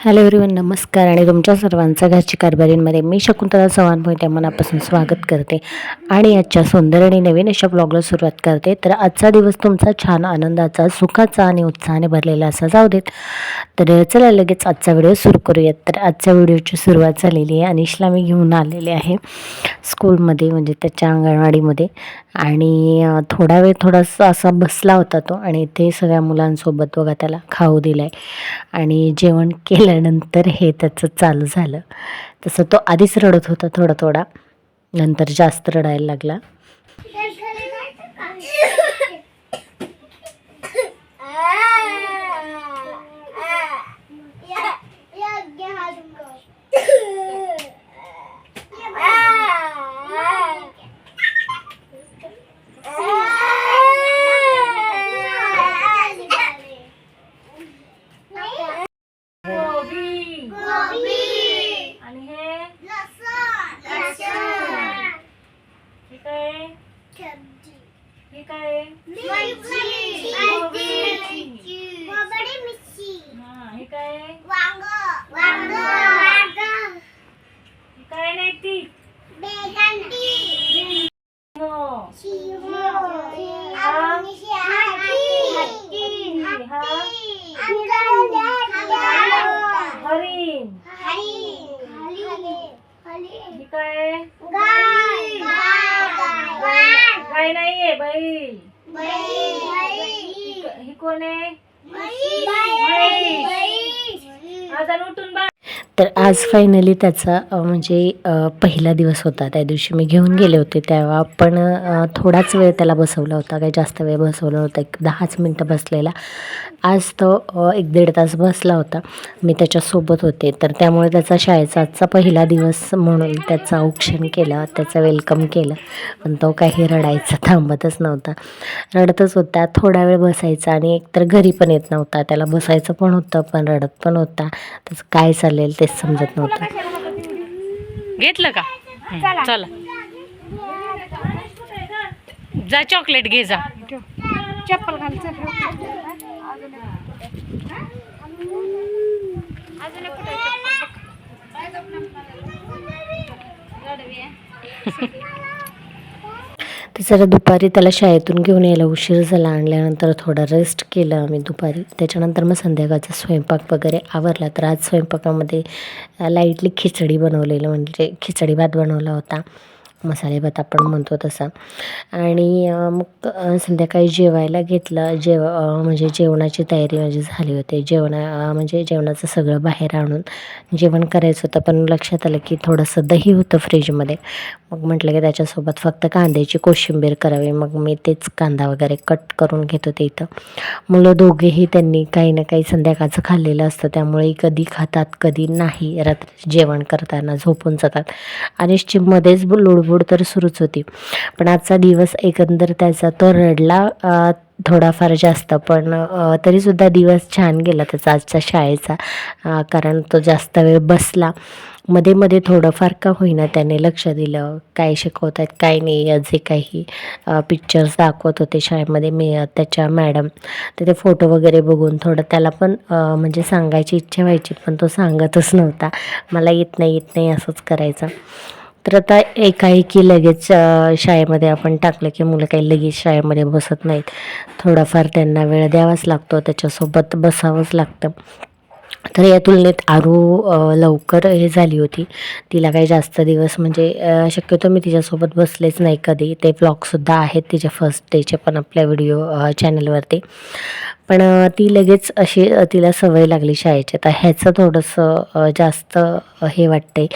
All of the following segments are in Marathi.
हॅलो एव्हरीवन नमस्कार आणि तुमच्या सर्वांचा घरची कारभारींमध्ये मी शकुंतला चव्हाण मोहिते मनापासून स्वागत करते. आणि आजच्या सुंदर आणि नवीन अशा ब्लॉगला सुरुवात करते. तर आजचा दिवस तुमचा छान आनंदाचा सुखाचा आणि उत्साहाने भरलेला असा जाऊ देत. तर चला लगेच आजचा व्हिडिओ सुरू करूयात. तर आजच्या व्हिडिओची सुरुवात झालेली आहे. अनिशला मी घेऊन आलेले आहे. स्कूलमध्ये म्हणजे त्याच्या अंगणवाडीमध्ये. आणि थोडा वेळ थोडासा असा बसला होता तो. आणि ते सगळ्या मुलांसोबत बघा त्याला खाऊ दिला आहे आणि जेवण केल्यानंतर हे त्याचं चालू झालं. तसं तो आधीच रडत होता थोडा थोडा. नंतर जास्त रडायला लागला गोबी आणि हे हे काय हे काय हा काय काय नाही ती हरिण हे काय गाय नाहीये बैल ही कोण आहे? उठून बा तर आज फायनली त्याचा म्हणजे पहिला दिवस होता. त्या दिवशी मी घेऊन गेले होते. तेव्हा पण थोडाच वेळ त्याला बसवला होता. काही जास्त वेळ बसवला होता एक दहाच मिनटं बसलेला. आज तो एक दीड तास बसला होता. मी त्याच्यासोबत होते. तर त्यामुळे त्याचा शाळेचा आजचा पहिला दिवस म्हणून त्याचं औक्षण केलं. त्याचं वेलकम केलं. पण तो काही रडायचा थांबतच नव्हता. रडतच होता. थोडा वेळ बसायचा आणि एकतर घरी पण येत नव्हता. त्याला बसायचं पण होतं पण रडत पण होता. त्याचं काय चालेल तेच समजत नव्हतं. घेतलं का? चला. जा चॉकलेट घे जा. चप्पल घाल तर जरा दुपारी त्याला शाळेतून घेऊन यायला उशीर झाला. आणल्यानंतर थोडा रेस्ट केलं आम्ही दुपारी. त्याच्यानंतर मग संध्याकाळचा स्वयंपाक वगैरे आवरला. तर आज स्वयंपाकामध्ये लाईटली खिचडी बनवलेलं. म्हणजे खिचडी भात बनवला होता. मसाले भात आपण म्हणतो तसा. आणि मग संध्याकाळी जेवायला घेतलं. जेव म्हणजे जेवणाची तयारी माझी झाली होती. जेवणा म्हणजे जेवणाचं सगळं बाहेर आणून जेवण करायचं होतं. पण लक्षात आलं की थोडंसं दही होतं फ्रीजमध्ये. मग म्हटलं की त्याच्यासोबत फक्त कांद्याची कोशिंबीर करावी. मग मी तेच कांदा वगैरे कट करून घेत होते इथं. मुलं दोघेही त्यांनी काही ना काही संध्याकाळचं खाल्लेलं असतं. त्यामुळे कधी खातात कधी नाही. रात्री जेवण करताना झोपून जातात. आणि मध्येच ब- लुडबुड तर सुरूच होती. पण आजचा दिवस एकंदर त्याचा तो रडला थोडाफार जास्त. पण तरीसुद्धा दिवस छान गेला त्याचा आजचा शाळेचा कारण तो जास्त वेळ बसला. मध्ये मध्ये थोडंफार का होईना त्याने लक्ष दिलं. काय शिकवत आहेत काय नाही जे काही पिक्चर्स दाखवत होते शाळेमध्ये मी त्याच्या मॅडम तर ते फोटो वगैरे बघून थोडं त्याला पण म्हणजे सांगायची इच्छा व्हायची पण तो सांगतच नव्हता. मला येत नाही येत नाही असंच करायचं. तर आता एकाएकी लगेच शाळेमध्ये आपण टाकलं की मुलं काही लगेच शाळेमध्ये बसत नाहीत. थोडाफार त्यांना वेळ द्यावाच लागतो त्याच्यासोबत बसावंच लागतं. तर या तुलनेत आरू लवकर हे झाली होती. तिला काही जास्त दिवस म्हणजे शक्यतो मी तिच्यासोबत बसलेच नाही कधी. ते ब्लॉगसुद्धा आहेत तिच्या फर्स्ट डेचे पण आपल्या व्हिडिओ चॅनलवरती पण ती लगेच अशी तिला सवय लागली शाळेची. तर ह्याचं थोडंसं जास्त हे वाटते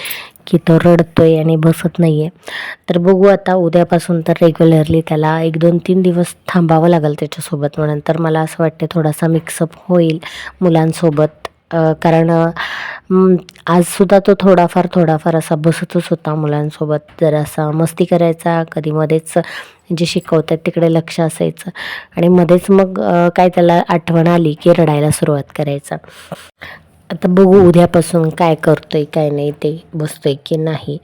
की तो रडतोय आणि बसत नाही आहे तर बघू आता उद्यापासून तर रेग्युलरली त्याला एक दोन तीन दिवस थांबावं लागेल त्याच्यासोबत. म्हणून तर मला असं वाटते थोडासा मिक्सअप होईल मुलांसोबत. कारण आजसुद्धा तो थोडाफार थोडाफार असा बसतच होता मुलांसोबत. जरासा मस्ती करायचा कधी मध्येच जे शिकवतात तिकडे लक्ष असायचं. आणि मध्येच मग काय त्याला आठवण आली की रडायला सुरुवात करायचा. आता बघू उद्यापासून काय करतो आहे काय नाही ते बसतो आहे की नाही.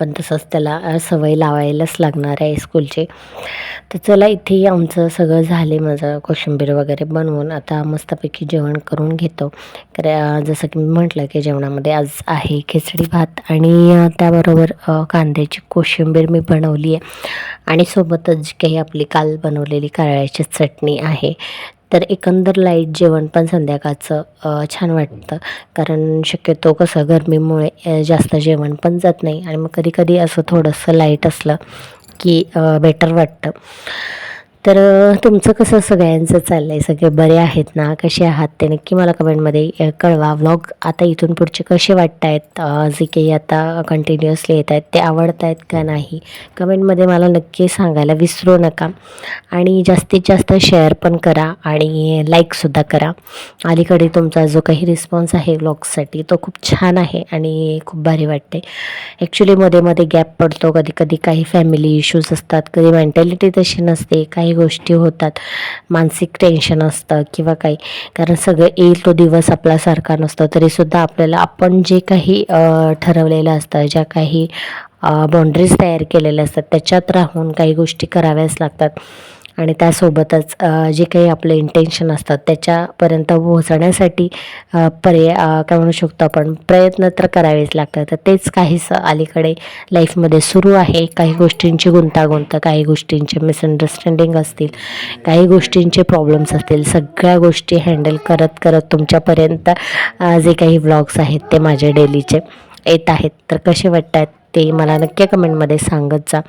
पण तसंच त्याला सवय लावायलाच लागणार आहे स्कूलची. तर चला इथे आमचं सगळं झाले माझं कोशिंबीर वगैरे बनवून. आता मस्तपैकी जेवण करून घेतो. तर जसं की मी म्हटलं की जेवणामध्ये आज आहे खिचडी भात आणि त्याबरोबर कांद्याची कोशिंबीर मी बनवली आहे. आणि सोबतच जी काही आपली काल बनवलेली कारळ्याची चटणी आहे. तर एकंदर लाइट जेवण पण संध्याकाळचं छान वाटतं. कारण शक्यतो कसं गरमीमुळे जास्त जेवण पण जात नाही. आणि मग कधी कधी असं थोडंसं लाइट असलं की बेटर वाटतं. तर तुमचं कसं सगळ्यांचं चाललं आहे सगळे बरे आहेत ना? कसे आहात ते नक्की मला कमेंटमध्ये कळवा. व्लॉग आता इथून पुढचे कसे वाटत आहेत जे काही आता कंटिन्युअसली येत आहेत ते आवडत आहेत का नाही? कमेंटमध्ये मला नक्की सांगायला विसरू नका. आणि जास्तीत जास्त शेअर पण करा आणि लाईकसुद्धा करा. अलीकडे तुमचा जो काही रिस्पॉन्स आहे व्लॉगसाठी तो खूप छान आहे आणि खूप भारी वाटते ॲक्च्युली मध्ये मध्ये गॅप पडतो. कधी कधी काही फॅमिली इश्यूज असतात. कधी मेंटॅलिटी तशी नसते. काही गोष्टी होतात. मानसिक टेन्शन असतं किंवा काही. कारण सगळं येईल तो दिवस आपल्यासारखा नसतो. तरीसुद्धा आपल्याला आपण जे काही ठरवलेलं असतं ज्या काही बाउंड्रीज तयार केलेल्या असतात त्याच्यात राहून काही गोष्टी कराव्याच लागतात. आणि त्यासोबतच जे काही आपलं इंटेन्शन असतात त्याच्यापर्यंत पोहोचण्यासाठी पर्याय काय म्हणू शकतो आपण प्रयत्न तर करावेच लागतात. तर तेच काहीसं अलीकडे लाईफमध्ये सुरू आहे. काही गोष्टींची गुंतागुंत काही गोष्टींचे मिसअंडरस्टँडिंग असतील काही गोष्टींचे प्रॉब्लेम्स असतील सगळ्या गोष्टी हँडल करत करत तुमच्यापर्यंत जे काही व्लॉग्स आहेत ते माझे डेलीचे येत आहेत. तर कसे वाटत आहेत ते मला नक्की कमेंटमध्ये सांगत जा.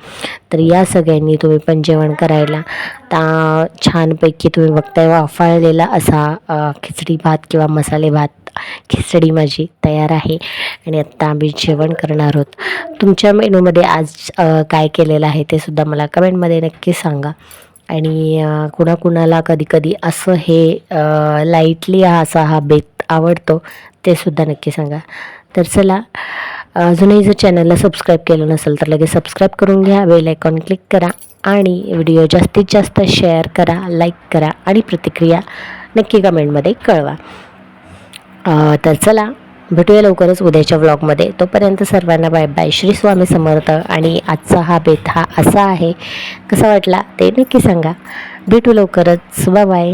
तर या सगळ्यांनी तुम्ही पण जेवण करायला. ता छानपैकी तुम्ही बघताय वाफाळलेला असा खिचडी भात किंवा मसाले भात खिचडी माझी तयार आहे. आणि आत्ता आम्ही जेवण करणार आहोत. तुमच्या मेनूमध्ये आज काय केलेलं आहे ते सुद्धा मला कमेंटमध्ये नक्की सांगा. आणि कुणाकुणाला कधी कधी असं हे लाईटली हा असा हा बेत आवडतो ते सुद्धा नक्की सांगा. तर चला अजूनही जर चॅनलला सबस्क्राईब केलं नसेल तर लगेच सबस्क्राईब करून घ्या. बेल आयकॉन क्लिक करा आणि व्हिडिओ जास्तीत जास्त शेअर करा लाईक करा आणि प्रतिक्रिया नक्की कमेंटमध्ये कळवा. तर चला भेटूया लवकरच उद्याच्या व्लॉगमध्ये तोपर्यंत सर्वांना बाय बाय श्री स्वामी समर्थ आणि आजचा हा बेत हा असा आहे. कसा वाटला ते नक्की सांगा. भेटू लवकरच. Bye bye